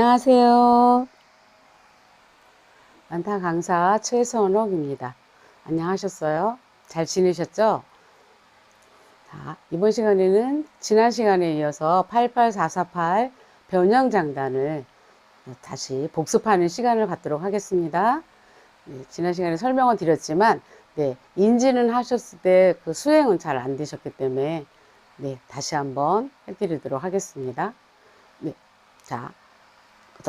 안녕하세요. 안타 강사 최선옥입니다. 안녕하셨어요? 잘 지내셨죠? 자, 이번 시간에는 지난 시간에 이어서 88448 변형 장단을 다시 복습하는 시간을 갖도록 하겠습니다. 네, 지난 시간에 설명을 드렸지만, 네, 인지는 하셨을 때 그 수행은 잘 안 되셨기 때문에, 네, 다시 한번 해드리도록 하겠습니다. 네, 자,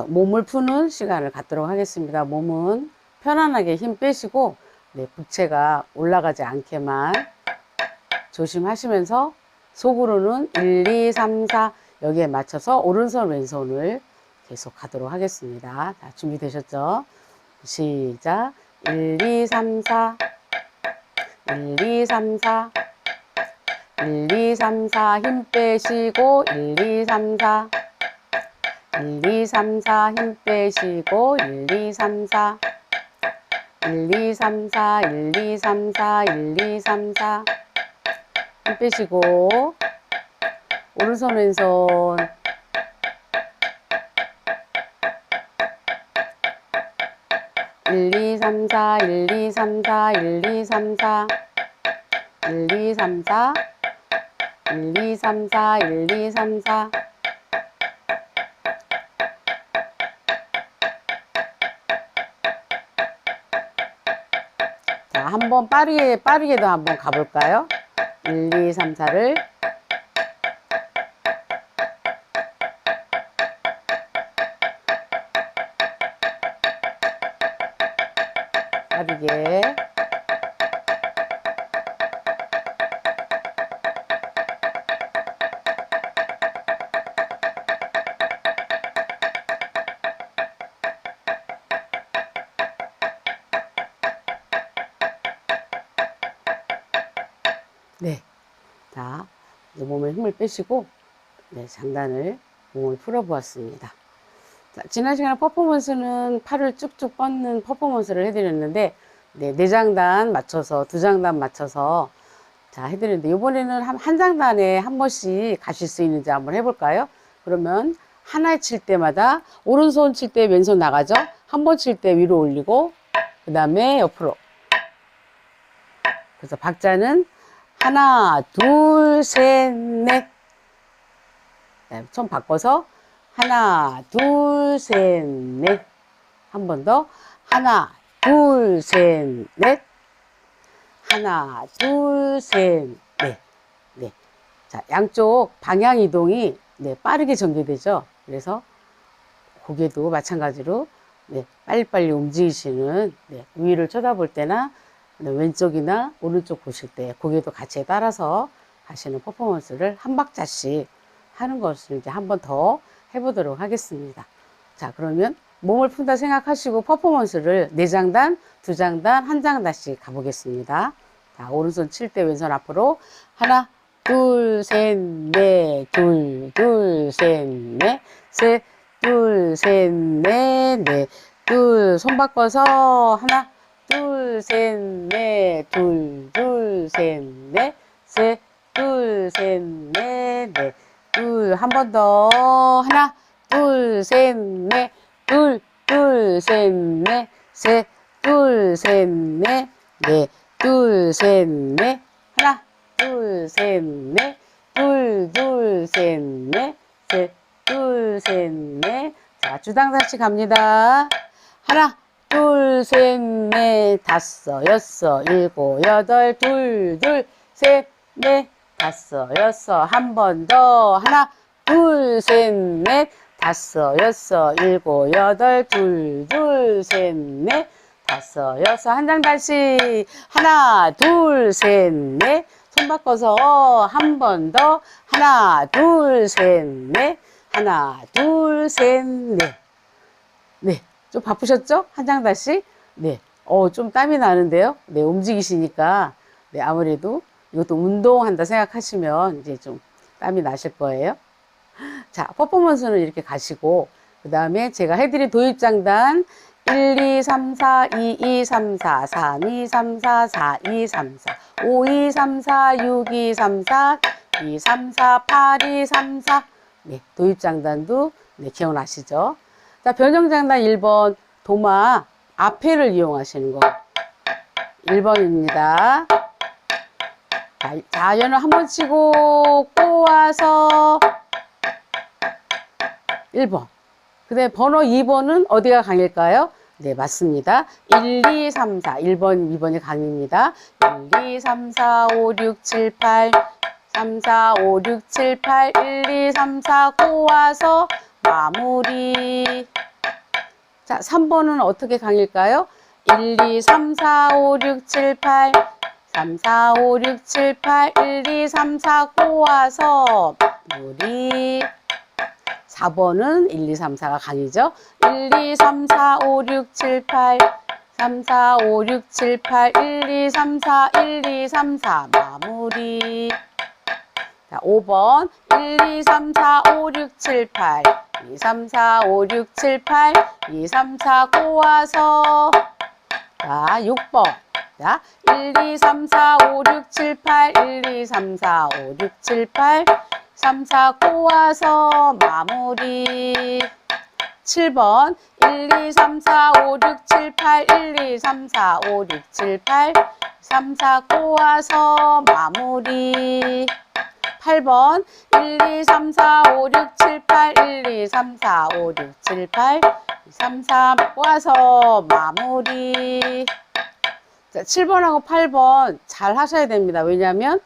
몸을 푸는 시간을 갖도록 하겠습니다. 몸은 편안하게 힘 빼시고, 네, 부채가 올라가지 않게만 조심하시면서 속으로는 1, 2, 3, 4 여기에 맞춰서 오른손 왼손을 계속 가도록 하겠습니다. 자, 준비되셨죠? 시작. 1, 2, 3, 4 1, 2, 3, 4 1, 2, 3, 4 힘 빼시고 1, 2, 3, 4 1, 2, 3, 4 힘 빼시고 1, 2, 3, 4 1, 2, 3, 4 1, 2, 3, 4 1, 2, 3, 4 힘 빼시고 오른손 왼손 1, 2, 3, 4 1, 2, 3, 4 1, 2, 3, 4 1, 2, 3, 4 1, 2, 3, 4 1, 2, 3, 4 자, 한번 빠르게, 빠르게도 한번 가볼까요? 1, 2, 3, 4를 네. 자, 이제 몸에 힘을 빼시고, 네, 장단을 몸을 풀어 보았습니다. 자, 지난 시간에 퍼포먼스는 팔을 쭉쭉 뻗는 퍼포먼스를 해드렸는데, 네, 네 장단 맞춰서, 두 장단 맞춰서, 자, 해드렸는데, 이번에는 한, 한 장단에 한 번씩 가실 수 있는지 한번 해볼까요? 그러면 하나 칠 때마다 오른손 칠 때 왼손 나가죠? 한 번 칠 때 위로 올리고, 그 다음에 옆으로. 그래서 박자는 하나, 둘, 셋, 넷. 네, 처음 바꿔서 하나, 둘, 셋, 넷. 한 번 더. 하나, 둘, 셋, 넷. 하나, 둘, 셋, 넷. 네. 자, 양쪽 방향 이동이 네, 빠르게 전개되죠. 그래서 고개도 마찬가지로 네, 빨리빨리 움직이시는 네, 위를 쳐다볼 때나 네, 왼쪽이나 오른쪽 보실 때 고개도 같이 따라서 하시는 퍼포먼스를 한 박자씩 하는 것을 이제 한 번 더 해보도록 하겠습니다. 자, 그러면 몸을 푼다 생각하시고 퍼포먼스를 네 장단, 두 장단, 한 장단씩 가보겠습니다. 자, 오른손 칠 때 왼손 앞으로 하나, 둘, 셋, 넷, 둘, 둘, 셋, 넷, 셋, 둘, 셋, 넷, 넷, 둘, 손 바꿔서 하나, 둘, 셋, 넷, 둘, 둘, 셋, 넷, 셋, 둘, 셋, 넷, 넷, 둘, 한 번 더, 하나, 둘, 셋, 넷, 둘, 둘, 셋, 넷, 셋, 둘, 셋, 넷, 넷, 둘, 셋, 넷, 하나, 둘, 셋, 넷, 둘, 둘, 셋, 넷, 셋, 둘, 셋, 넷. 자, 주당다시 갑니다. 하나, 둘, 셋, 넷, 다섯, 여섯, 일곱, 여덟, 둘, 둘, 셋, 넷, 다섯, 여섯, 한 번 더. 하나, 둘, 셋, 넷, 다섯, 여섯, 일곱, 여덟, 둘, 둘, 셋, 넷, 다섯, 여섯, 한 장 다시. 하나, 둘, 셋, 넷. 손 바꿔서 한 번 더. 하나, 둘, 셋, 넷. 하나, 둘, 셋, 넷. 네. 좀 바쁘셨죠? 한 장 다시. 네. 어, 좀 땀이 나는데요. 네, 움직이시니까. 네, 아무래도 이것도 운동한다 생각하시면 이제 좀 땀이 나실 거예요. 자, 퍼포먼스는 이렇게 가시고, 그 다음에 제가 해드린 도입장단 1, 2, 3, 4, 2, 2, 3, 4, 3, 2, 3, 4, 4, 2, 3, 4, 5, 2, 3, 4, 6, 2, 3, 4, 2, 3, 4, 8, 2, 3, 4. 네, 도입장단도 네, 기억나시죠? 자, 변형장단 1번 도마 앞에를 이용하시는 거. 1번입니다. 자, 자연을 한 번 치고 꼬아서 1번. 그 다음에 번호 2번은 어디가 강일까요? 네, 맞습니다. 1, 2, 3, 4. 1번, 2번이 강입니다. 1, 2, 3, 4, 5, 6, 7, 8. 3, 4, 5, 6, 7, 8. 1, 2, 3, 4. 꼬아서 마무리. 자, 3번은 어떻게 강일까요? 1, 2, 3, 4, 5, 6, 7, 8. 3, 4, 5, 6, 7, 8. 1, 2, 3, 4. 꼬아서 마무리. 4번은 1, 2, 3, 4가 강이죠. 1, 2, 3, 4, 5, 6, 7, 8. 3, 4, 5, 6, 7, 8. 1, 2, 3, 4, 1, 2, 3, 4. 마무리. 자, 5번. 1, 2, 3, 4, 5, 6, 7, 8. 2, 3, 4, 5, 6, 7, 8. 2, 3, 4, 꼬아서. 자, 6번. 자, 1, 2, 3, 4, 5, 6, 7, 8. 1, 2, 3, 4, 5, 6, 7, 8. 3, 4 꼬아서 마무리. 7번 1, 2, 3, 4, 5, 6, 7, 8 1, 2, 3, 4, 5, 6, 7, 8 3, 4 꼬아서 마무리 8번 1, 2, 3, 4, 5, 6, 7, 8 1, 2, 3, 4, 5, 6, 7, 8 3, 4 꼬아서 마무리 자, 7번하고 8번 잘 하셔야 됩니다. 왜냐하면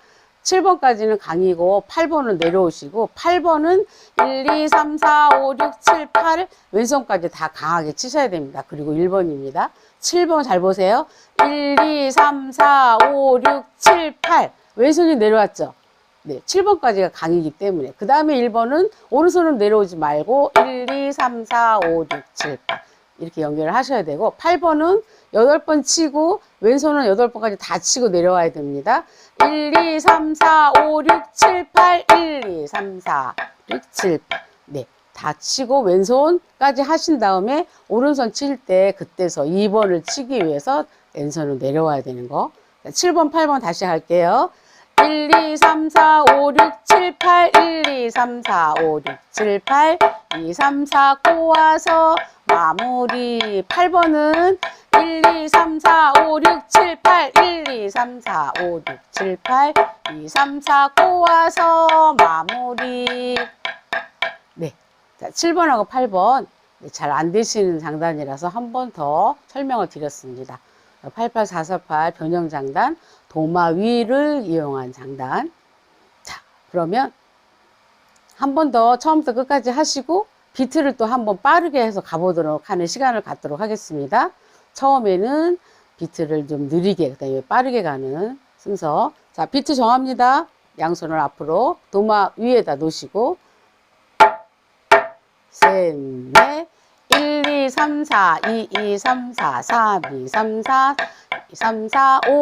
7번까지는 강이고 8번은 내려오시고 8번은 1, 2, 3, 4, 5, 6, 7, 8을 왼손까지 다 강하게 치셔야 됩니다. 그리고 1번입니다. 7번 잘 보세요. 1, 2, 3, 4, 5, 6, 7, 8 왼손이 내려왔죠. 네, 7번까지가 강이기 때문에 그 다음에 1번은 오른손은 내려오지 말고 1, 2, 3, 4, 5, 6, 7, 8 이렇게 연결을 하셔야 되고 8번은 8번 치고 왼손은 8번까지 다 치고 내려와야 됩니다. 1, 2, 3, 4, 5, 6, 7, 8 1, 2, 3, 4, 6, 7, 8 네, 다 치고 왼손까지 하신 다음에 오른손 칠 때 그때서 2번을 치기 위해서 왼손으로 내려와야 되는 거 7번, 8번 다시 할게요. 1, 2, 3, 4, 5, 6, 7, 8 1, 2, 3, 4, 5, 6, 7, 8 2, 3, 4 꼬아서 마무리. 8번은 1, 2, 3, 4, 5, 6, 7, 8 1, 2, 3, 4, 5, 6, 7, 8 2, 3, 4 꼬아서 마무리. 네, 자 7번하고 8번. 잘 안 되시는 장단이라서 한 번 더 설명을 드렸습니다. 88448 변형 장단, 도마 위를 이용한 장단. 자, 그러면 한 번 더 처음부터 끝까지 하시고 비트를 또 한 번 빠르게 해서 가보도록 하는 시간을 갖도록 하겠습니다. 처음에는 비트를 좀 느리게, 그 다음에 빠르게 가는 순서. 자, 비트 정합니다. 양손을 앞으로 도마 위에다 놓으시고 셋, 넷, 1, 2, 3, 4, 2, 2, 3, 4, 3, 2, 3, 4, 2,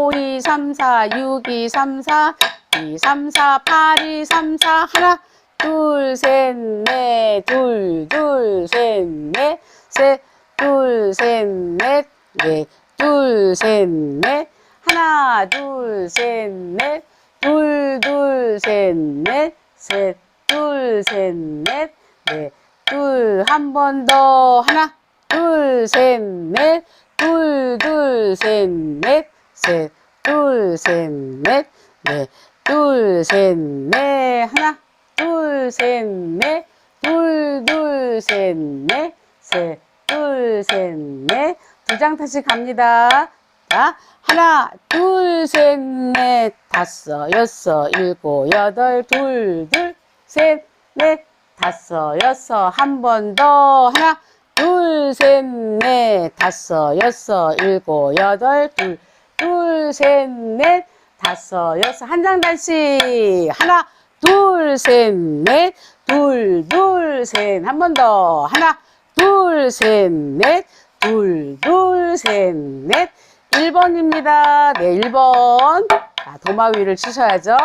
3, 4, 5, 2, 3, 4, 6, 2, 3, 4, 2, 3, 4, 8, 2, 3, 4, 하나, 둘, 셋, 넷, 둘, 둘, 셋, 넷, 셋, 둘, 셋, 넷, 넷, 둘, 셋, 넷, 하나, 둘, 셋, 넷, 둘, 둘, 셋, 넷, 셋, 둘, 셋, 넷, 넷, 둘, 한 번 더, 하나, 둘, 셋, 넷, 둘, 둘, 셋, 넷, 셋, 둘, 셋, 넷, 넷, 둘, 셋, 넷, 하나, 둘, 셋, 넷, 둘, 둘, 셋, 넷, 셋, 둘, 셋, 넷, 두 장 다시 갑니다. 자, 하나, 둘, 셋, 넷, 다섯, 여섯, 일곱, 여덟, 둘, 둘, 셋, 넷, 다섯, 여섯, 한 번 더, 하나, 둘, 셋, 넷, 다섯, 여섯, 일곱, 여덟, 둘, 둘, 셋, 넷, 다섯, 여섯, 한장 다시, 하나, 둘, 셋, 넷, 둘, 둘, 셋, 한 번 더, 하나, 둘, 셋, 넷, 둘, 둘, 셋, 넷, 1번입니다. 네, 1번. 자, 도마 위를 치셔야죠.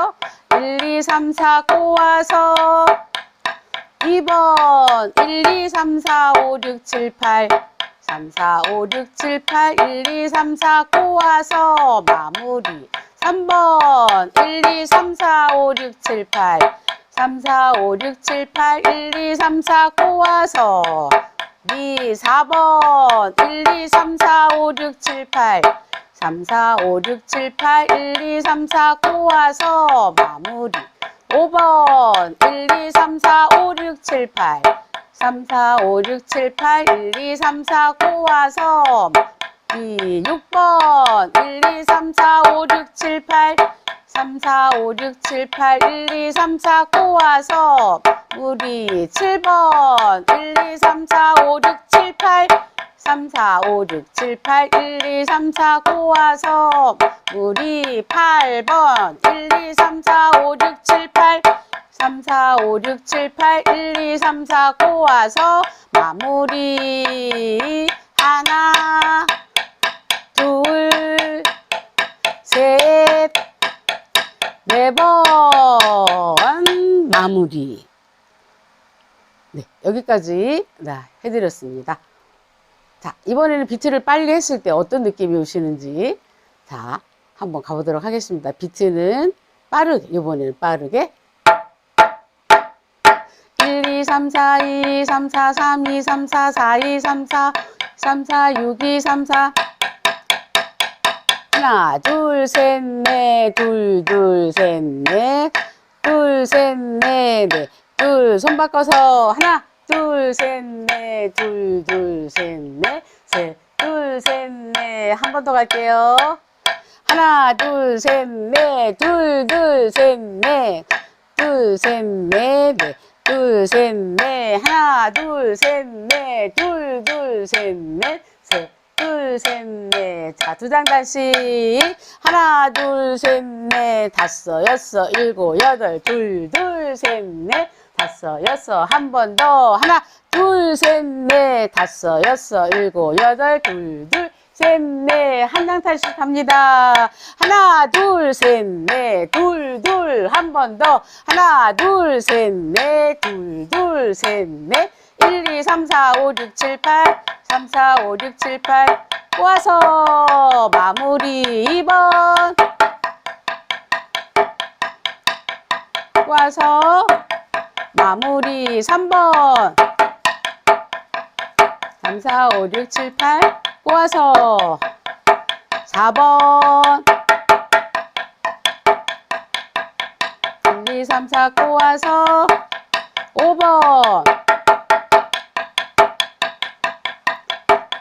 1, 2, 3, 4 꼬아서 2번. 1, 2, 3, 4, 5, 6, 7, 8 3, 4, 5, 6, 7, 8 1, 2, 3, 4 꼬아서 마무리. 3번. 1, 2, 3, 4, 5, 6, 7, 8 3, 4, 5, 6, 7, 8 1, 2, 3, 4 꼬아서 리. 4번. 1, 2, 3, 4, 5, 6, 7, 8 3, 4, 5, 6, 7, 8 1, 2, 3, 4 꼬아서 마무리 5번. 1, 2, 3, 4, 5, 6, 7, 8 3, 4, 5, 6, 7, 8 1, 2, 3, 4 꼬아서 이 6번. 1, 2, 3, 4, 5, 6, 7, 8 3, 4, 5, 6, 7, 8 1, 2, 3, 4 꼬아서 우리 7번. 1, 2, 3, 4, 5, 6, 7, 8 3, 4, 5, 6, 7, 8 1, 2, 3, 4 꼬아서 우리 8번 1, 2, 3, 4, 5, 6, 7, 8 3, 4, 5, 6, 7, 8 1, 2, 3, 4 꼬아서 마무리 하나 둘, 셋, 네 번 마무리. 네, 여기까지 네, 해드렸습니다. 자, 이번에는 비트를 빨리 했을 때 어떤 느낌이 오시는지. 자, 한번 가보도록 하겠습니다. 비트는 빠르게, 이번에는 빠르게. 1, 2, 3, 4, 2, 3, 4, 3, 2, 3, 4, 4, 2, 3, 4, 3, 4, 6, 2, 3, 4 하나, 둘, 셋, 넷, 둘, 둘, 셋, 넷, 둘, 셋, 넷, 넷, 둘, 손 바꿔서 하나, 둘, 셋, 넷, 둘, 둘, 셋, 넷, 셋, 둘, 셋, 넷, 한 번 더 갈게요. 하나, 둘, 셋, 넷, 둘, 둘, 셋, 넷, 둘, 셋, 넷, 넷, 둘, 셋, 넷, 하나, 둘, 셋, 넷, 둘, 둘, 셋, 넷, 셋, 둘, 셋, 넷. 자, 두 장 다시. 하나, 둘, 셋, 넷, 다섯, 여섯, 일곱, 여덟, 둘, 둘, 셋, 넷, 다섯, 여섯, 한 번 더. 하나, 둘, 셋, 넷, 다섯, 여섯, 일곱, 여덟, 둘, 둘, 셋, 넷. 한장 다시 갑니다. 하나, 둘, 셋, 넷, 둘, 둘, 한 번 더. 하나, 둘, 셋, 넷, 둘, 둘, 셋, 넷. 1, 2, 3, 4, 5, 6, 7, 8 3, 4, 5, 6, 7, 8 꼬아서 마무리 2번 꼬아서 마무리 3번. 3, 4, 5, 6, 7, 8 꼬아서 4번. 1, 2, 3, 4 꼬아서 5번.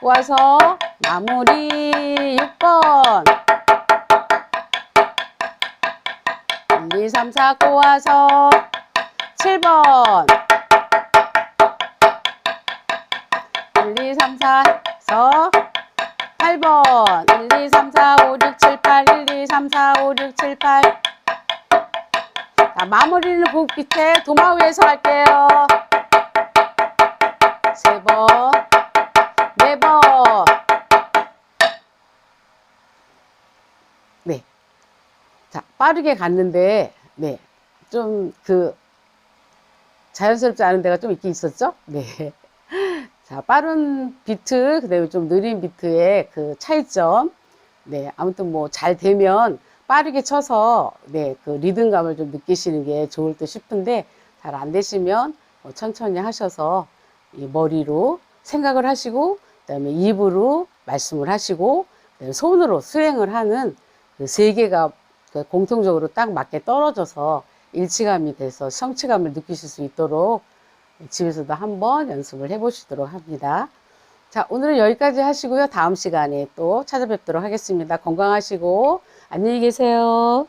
꼬아서 마무리 6번. 1, 2, 3, 4 꼬아서 7번 1, 2, 3, 4 해서 8번 1, 2, 3, 4, 5, 6, 7, 8 1, 2, 3, 4, 5, 6, 7, 8 자, 마무리는 북 밑에 도마 위에서 할게요. 세 번, 네 번. 네. 자, 빠르게 갔는데, 네. 좀 그, 자연스럽지 않은 데가 좀 있긴 있었죠? 네. 자, 빠른 비트, 그 다음에 좀 느린 비트의 그 차이점. 네. 아무튼 뭐 잘 되면 빠르게 쳐서, 네. 그 리듬감을 좀 느끼시는 게 좋을 듯 싶은데, 잘 안 되시면 뭐 천천히 하셔서 이 머리로 생각을 하시고, 그 다음에 입으로 말씀을 하시고, 그다음에 손으로 수행을 하는 그 세 개가 그 공통적으로 딱 맞게 떨어져서 일치감이 돼서 성취감을 느끼실 수 있도록 집에서도 한번 연습을 해보시도록 합니다. 자, 오늘은 여기까지 하시고요. 다음 시간에 또 찾아뵙도록 하겠습니다. 건강하시고 안녕히 계세요.